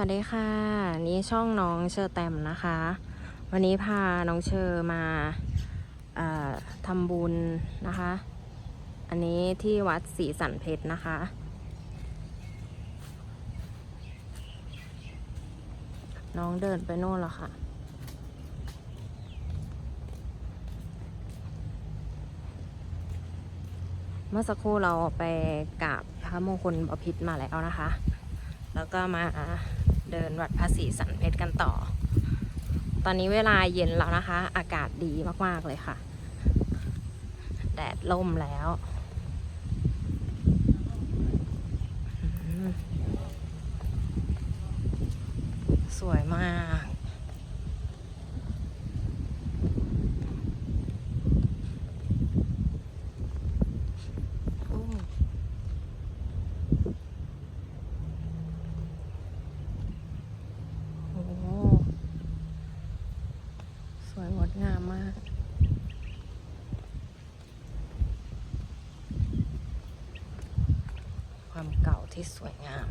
วัสดีค่ะ นี่ช่องน้องเชอแตมนะคะ วันนี้พาน้องเชอมาเอ่อทำบุญนะคะ อันนี้ที่วัดศรีสันเพชรนะคะ น้องเดินไปโน่นแล้วค่ะ เมื่อสักครู่เราไปกราบพระมงคลบพิตรมาแล้วนะคะแล้วก็มา เดินวัดภาษีสันเพชรกันต่อ ตอนนี้เวลาเย็นแล้วนะคะ อากาศดีมากๆเลยค่ะ แดดล่มแล้วสวยมาก โอ้โห สวยงดงามมาก ความเก่า ที่สวยงาม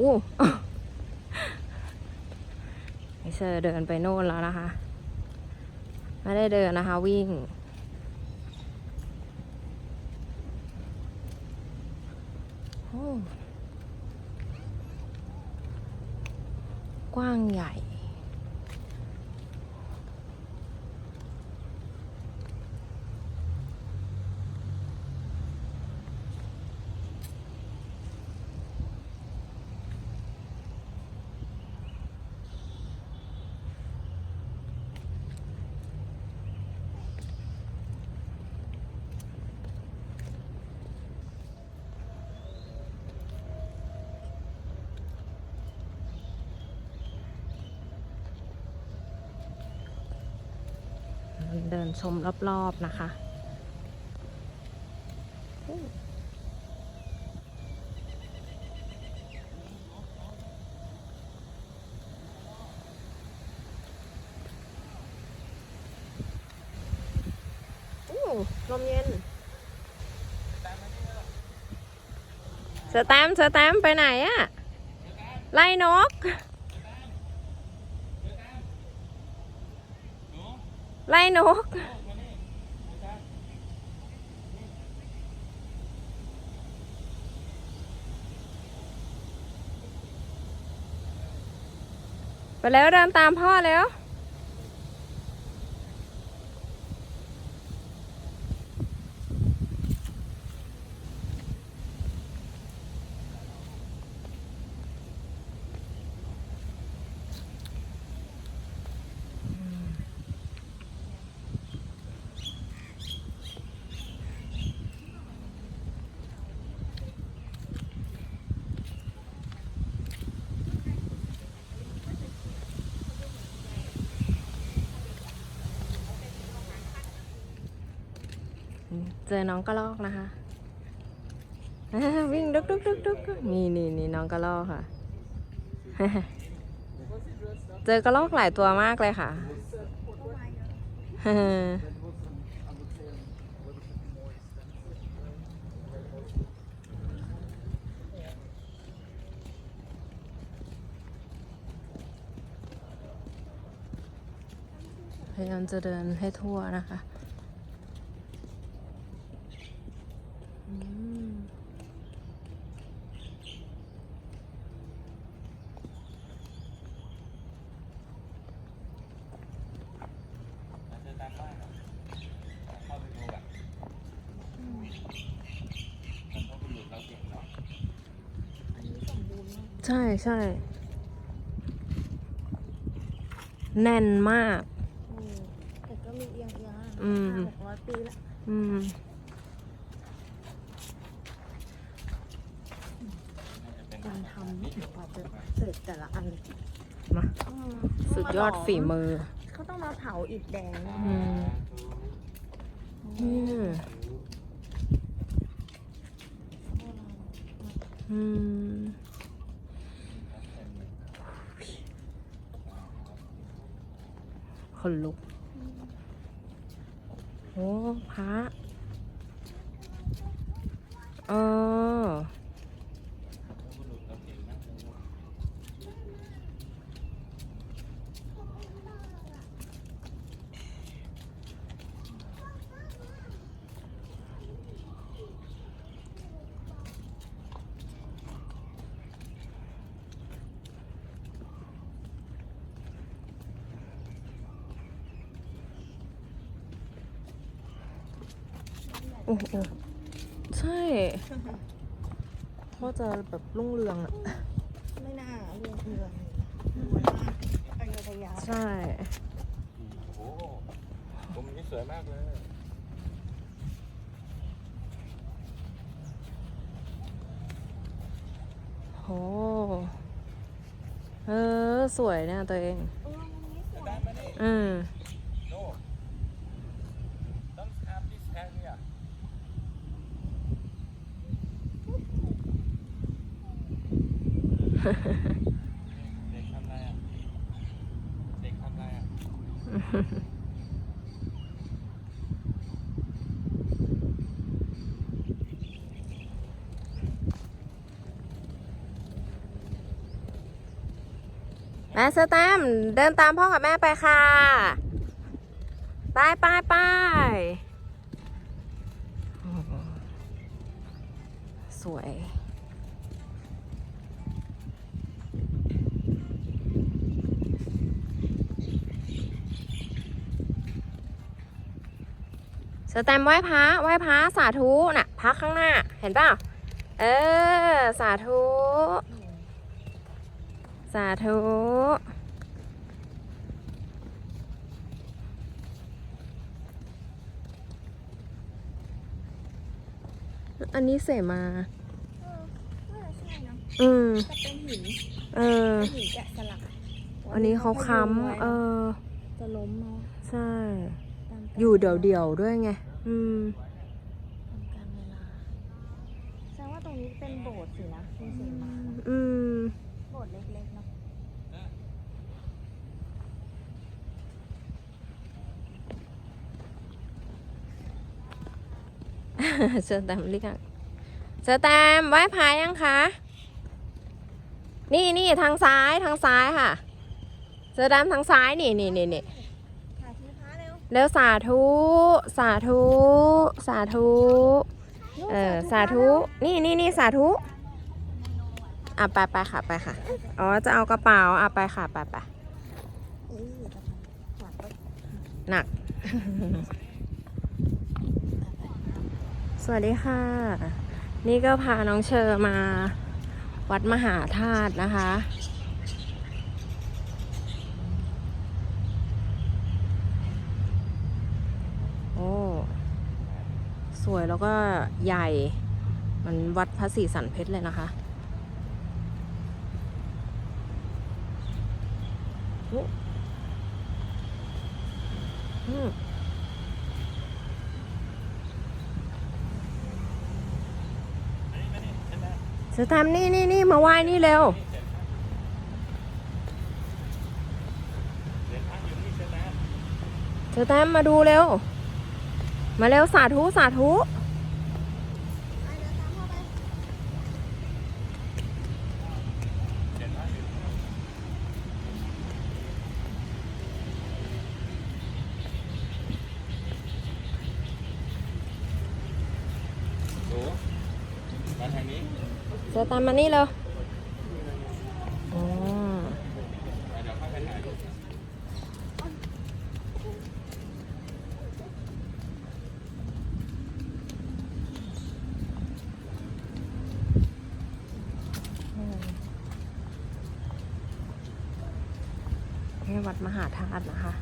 อู้ไอเชอร์เดินไปโน่นแล้วนะคะ ไม่ได้เดินนะคะวิ่ง กว้างใหญ่ เดินชมรอบๆนะคะ ลมเย็น เสือแตมเสือแตมไปไหนอะไล่นก ไล่นก ไปแล้วเดินตามพ่อแล้ว เจอน้องกระลอกนะคะ วิ่งดุกดุกดุกดุกนี่นี่นี่น้องกระลอกค่ะ เจอกระลอกหลายตัวมากเลยค่ะ พยายามจะเดินให้ทั่วนะคะ อืม ใช่ใช่ แน่นมาก แต่ก็มีเอียงเอียงอะอืมห้าหกร้อยปีละอืม การทำนี่กว่าจะเสร็จแต่ละอันมา อืมสุดยอดฝีมือ เขาต้องมาเผาอิฐแดงอืมอืมอืม ขนลุก โอ้พระอ๋อ โอ้โหใช่พ่อจะแบบรุ่งเรืองอะไม่น่าเรื่องเรืองอยุธยาใช่ โอ้โหมุมนี้สวยมากเลยโหเออ สวยเนี่ยตัวเองเออมุมนี้สวย ได้มานี่ อืม โน่ต้อง have this hand here เด็กทำอะไรอะเด็กทำอะไรอะแม่เซอร์แตมเดินตามพ่อกับแม่ไปค่ะไปไปไปสวย เซอร์ แตมไหว้พระไหว้พระสาธุน่ะพระข้างหน้า เห็นเปล่าเออ สาธุ สาธุ อันนี้เสมา เออน่าจะใช่นะอืมแต่เป็นหินเออ เป็นหินแกะสลักอันนี้เขาค้ำ เออ จะล้มเนาะใช่ ตามกาลอยู่เดี่ยวๆด้วยไง อืมตามการเวลา แสดงว่าตรงนี้เป็นโบสถ์สินะมีเสมาอืม โบสถ์เล็กๆเนาะเชอแตมเรียกเชอแตมไหว้พายยังคะ นี่นี่ทางซ้ายทางซ้ายค่ะเชอแตมทางซ้ายนี่นี่นี่นี่ ถ่ายที่พระเร็ว แล้วสาธุ สาธุ สาธุ เออ สาธุ นี่นี่นี่สาธุ อะไปไปค่ะไปค่ะ อ๋อ จะเอากระเป๋า อะไปค่ะไปไปหนัก สวัสดีค่ะ นี่ก็พาน้องเชอมาวัดมหาธาตุนะคะ โอ้ ส วยแล้วก็ใหญ่ มันวัดพระศรีสันเพชรเลยนะคะอืมเสือแตมนี่นี่นี่มาไหว้นี่เร็วเดินทางอยู่นี่ใช่ไหมเสือแตมมาดูเร็ว มาเร็วสาธุสาธุเดินทางอยู่โอ้มาทางนี้เสือแตมมานี่เร็วอ๋อ เดี๋ยวเข้าไปถ่ายรูป นี่ วัดมหาธาตุนะคะ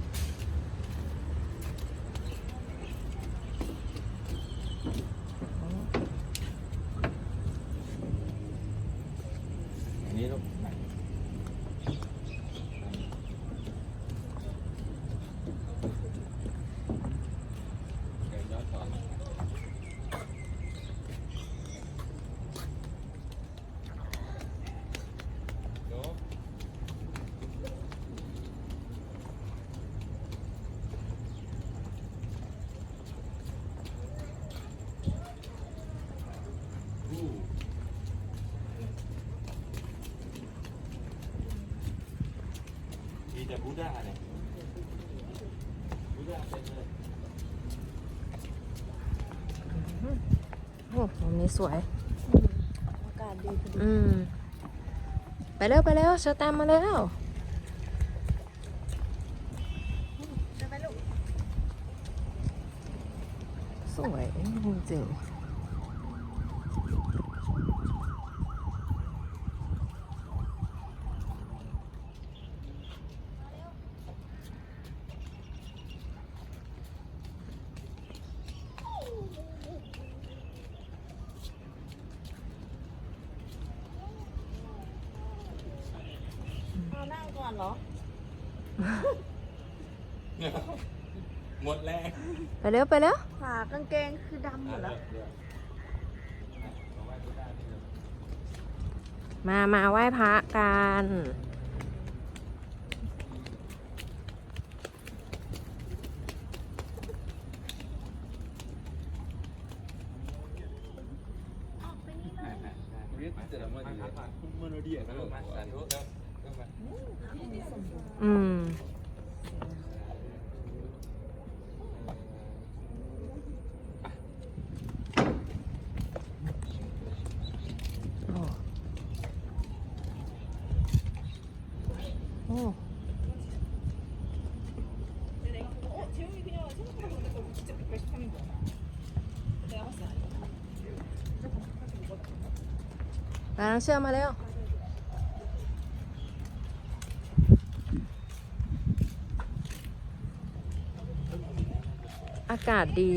อันนี้ลูกเดินย้อนสอนโย ด้าเนี่ยบูด้าเต็มเลยโอ้มุมนี้สวย อากาศดีพอดีอืม ไปเร็วไปเร็วเชอร์แตมมาเร็วจะไปลูกสวยจริงๆ อานั่งก่อนเหรอ หมดแรงไปเร็วไปเร็วขากางเกงคือดำหมดแล้ว มามาไหว้พระกันอืมโอ้โอ้ไปน้อ งเชื่อมาเร็วอากาศดี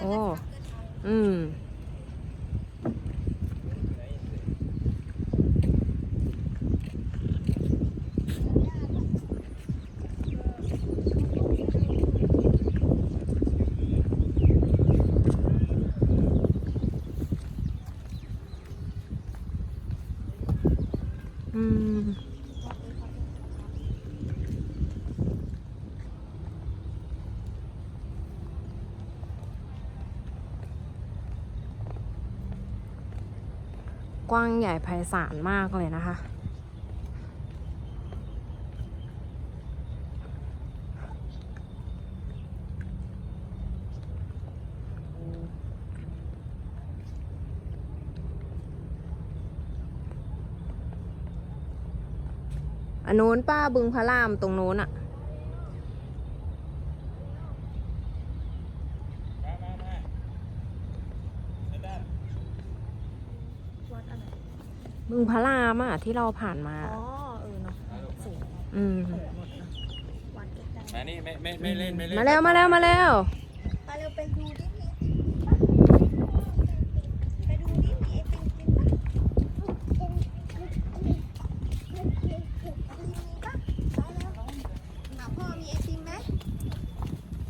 โอ้ อืม อืม กว้างใหญ่ไพศาลมากเลยนะคะ อันนู้นป้าบึงพระรามตรงนู้นอะวัดอะไร บึงพระรามอะที่เราผ่านมา อ๋อ เออเนาะสูงอืมโหหมดนะวัดใกล้มานี่ไม่ไม่ไม่เล่นไม่เล่น มาเร็วมาเร็วมาเร็วๆไปเร็วไปดูดิมีไปดูดิมีไอติมกินปะมีปะไปแล้วถามพ่อมีไอติมไหม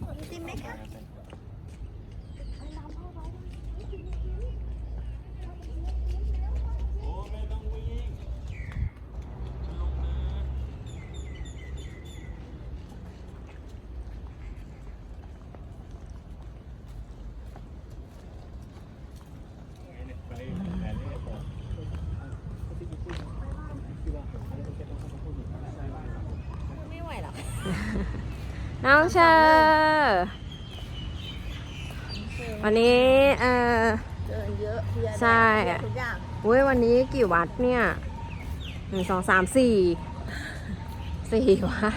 มีไอติมไหมคะไปตามพ่อไป โอ้ไม่ต้องวิ่งลงนะไปแผนนี้ก่อน ไม่ไหวหรอก น้องเชอร์วันนี้เออเดินเยอะเพลียใช่เพลียทุกอย่างอุ้ยวันนี้กี่วัดเนี่ยหนึ่งสองสามสี่สี่วัด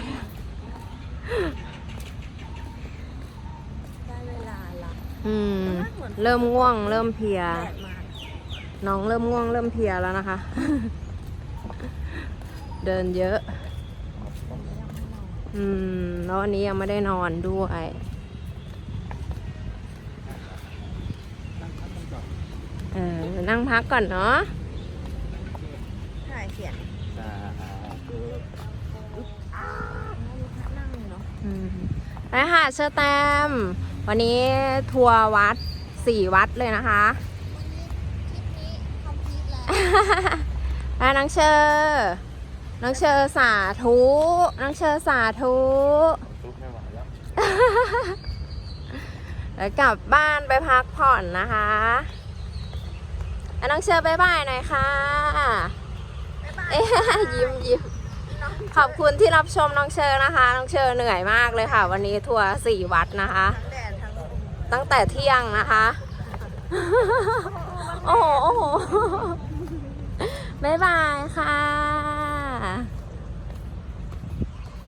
ได้เวลาละอืม เริ่มง่วง เริ่มเพลีย แดดมาน้องเริ่มง่วง เริ่มเพลียแล้วนะคะ เดินเยอะ อืม แล้ววันนี้ยังไม่ได้นอนด้วยเออนั่งพักก่อนเนาะถ่ายเสียงจ้าอ้าวนั่งเนาะอืมไปค่ะเชอร์แตม วันนี้ทัวร์วัดสี่วัดเลยนะคะคลิปนี้คอมพลีทแล้วไปน้องเชอร์ น้องเชอร์สาธุ น้องเชอร์สาธุตุ๊กไม่ไหวแล้วแล้วกลับบ้านไปพักผ่อนนะคะอะน้องเชอร์บายบายหน่อยค่ะบ๊ายบายเอ๊ะยิ้มยิ้มขอบคุณที่รับชมน้องเชอร์นะคะ น้องเชอร์เหนื่อยมากเลยค่ะ วันนี้ทัวร์สี่วัดนะคะทั้งแดดทั้งลมตั้งแต่เที่ยงนะคะ โอ้โหโอ้โหบายบายค่ะ à